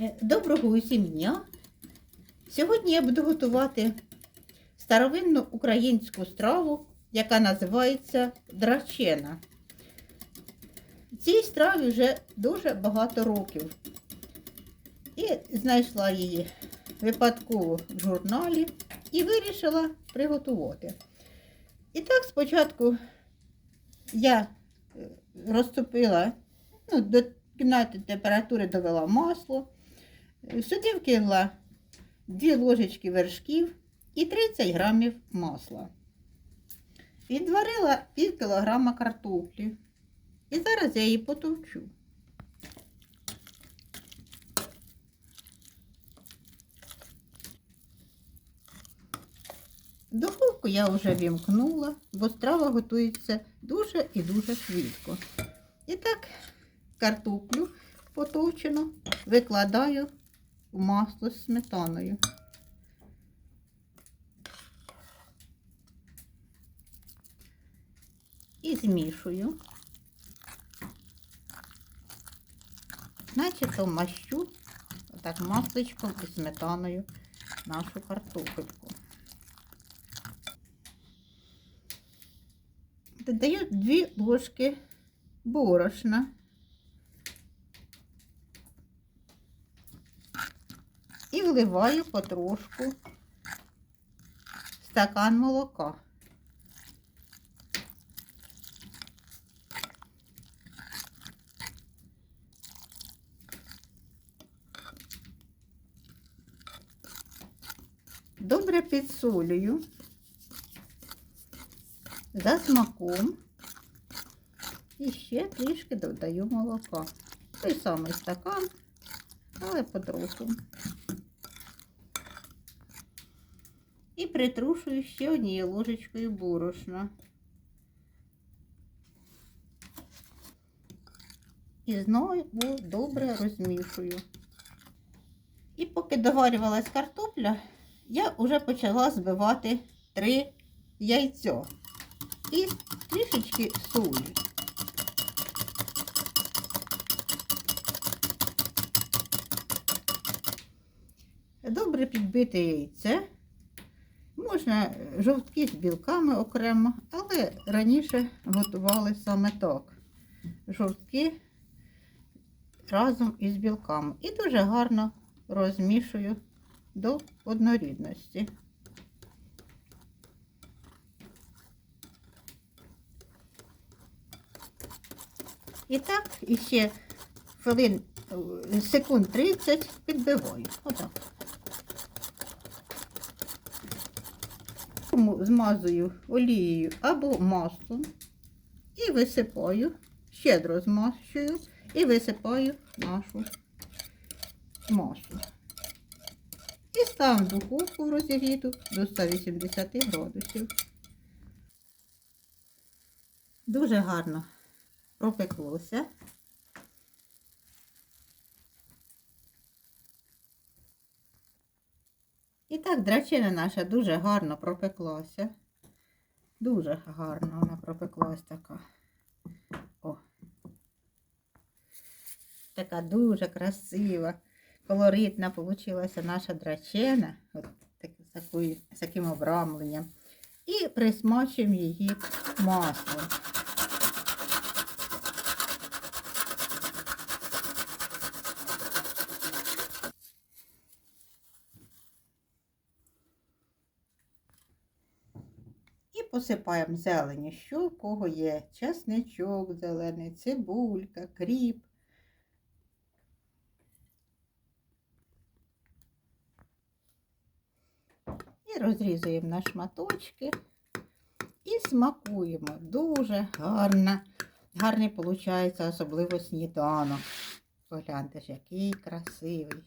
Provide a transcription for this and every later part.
Е, Доброго усім дня! Сьогодні я буду готувати старовинну українську страву, яка називається драчена. Цій страві вже дуже багато років. І знайшла її випадково в журналі і вирішила приготувати. І так спочатку я е, розтопила ну, до кімнатної температури довела масло. Сюди вкинула 2 ложечки вершків і 30 грамів масла. Відварила пів кілограма картоплі. І зараз я її потовчу. Духовку я вже вімкнула, бо страва готується дуже і дуже швидко. І так, картоплю потовчену викладаю масло з сметаною. І змішую. Начебто мащу отак масличком і сметаною нашу картопельку. Додаю 2 ложки борошна. Вливаю потрошку стакан молока. Добре підсолюю за смаком і ще трішки додаю молока. Той самий стакан, але потроху. І притрушую ще однією ложечкою борошна. І знову добре розмішую. І поки доварювалась картопля, я вже почала збивати три яйця і трішечки солі. Добре підбите яйце. Можна жовтки з білками окремо, але раніше готували саме так. Жовтки разом із білками. І дуже гарно розмішую до однорідності. І так, іще хвилин, секунд 30 підбиваю. Отак. Тому Змазую олією або маслом і висипаю, щедро змащую і висипаю нашу масу. І ставимо в розігріту до 180 градусів. Дуже гарно пропеклося. І так, драчина наша дуже гарно пропеклася. Дуже гарно вона пропеклась така. О. Така дуже красива, колоритна получилася наша драчена. От так, такою, з таким обрамленням. І присмачуємо її маслом. Посипаємо зелені, що в кого є чесничок зелений, цибулька, кріп. І розрізуємо на шматочки і смакуємо. Дуже гарно. Гарний виходить, особливо сніданок. Погляньте ж, який красивий.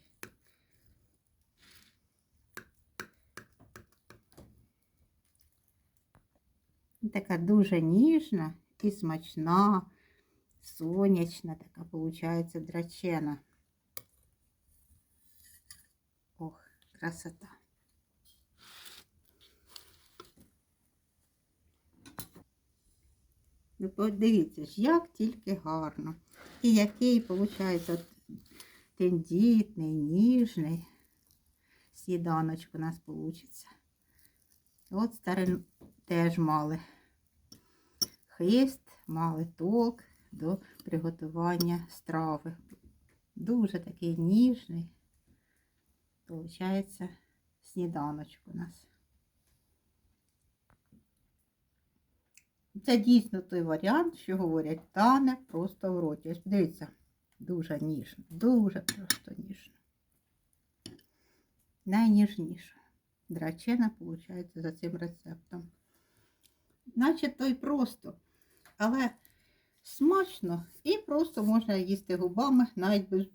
Така дуже ніжна і смачна, сонячна, така виходить драчена. Ох, красота. Ну, подивіться ж, як тільки гарно. І який, виходить, тендітний, ніжний сніданочок у нас вийде. От старин теж мали хист, мали толк до приготування страви. Дуже такий ніжний. Получається сніданочок у нас. Це дійсно той варіант, що говорять, тане просто в роті. Ось Дивіться, дуже ніжно, дуже просто ніжно. Найніжніше. Драчена, виходить, за цим рецептом. Наче то й просто, але смачно і просто можна їсти губами навіть без,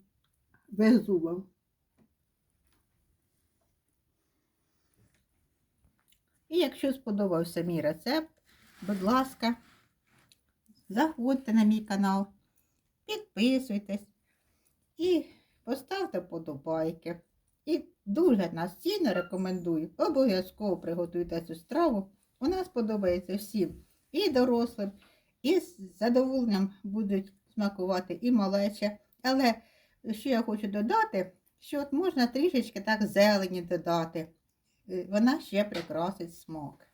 без зубів. І якщо сподобався мій рецепт, будь ласка, заходьте на мій канал, підписуйтесь і поставте подобайки. І дуже настійно рекомендую, обов'язково приготуйте цю страву. Вона сподобається всім і дорослим, і з задоволенням будуть смакувати і малеча. Але що я хочу додати, що от можна трішечки так зелені додати. Е, Вона ще прикрасить смак.